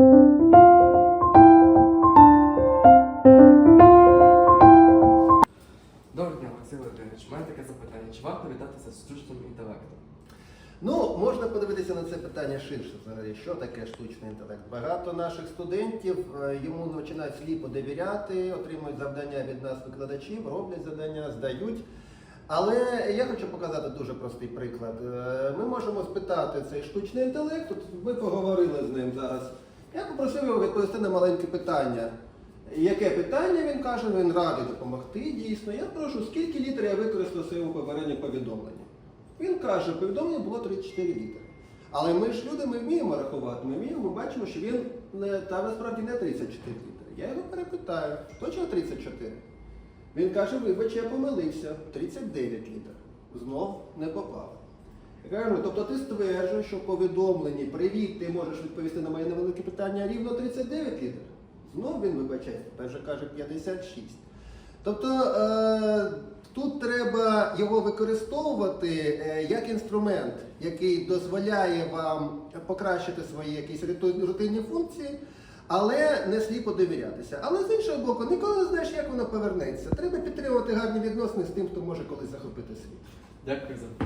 Доброго дня, Олексій Володимирович. Мене таке запитання. Чи варто вітатися з штучним інтелектом? Ну, можна подивитися на це питання ширше взагалі, що таке штучний інтелект. Багато наших студентів е, йому починають сліпо довіряти, отримують завдання від нас викладачів, роблять завдання, здають. Але я хочу показати дуже простий приклад. Е, Ми можемо спитати цей штучний інтелект, от ви поговорили з ним зараз. Я попросив його відповісти на маленьке питання. Яке питання він каже, він радий допомогти дійсно. Я прошу, скільки літер я використав в своєму попередньому повідомленні. Він каже, повідомлення було 34 літери. Але ми ж люди, ми вміємо рахувати, ми вміємо, ми бачимо, що він не, та насправді не 34 літери. Я його перепитаю, точно 34? Він каже, вибач, я помилився, 39 літер. Знов не попав. Кажу, тобто ти стверджуєш, що в повідомленні Привіт, ти можеш відповісти на моє невелике питання рівно 39 літер. Знов він вибачає, тепер вже каже 56. Тобто е, тут треба його використовувати е, як інструмент, який дозволяє вам покращити свої якісь рутинні функції, але не сліпо довірятися. Але з іншого боку, ніколи не знаєш, як воно повернеться. Треба підтримувати гарні відносини з тим, хто може колись захопити світ. Дякую за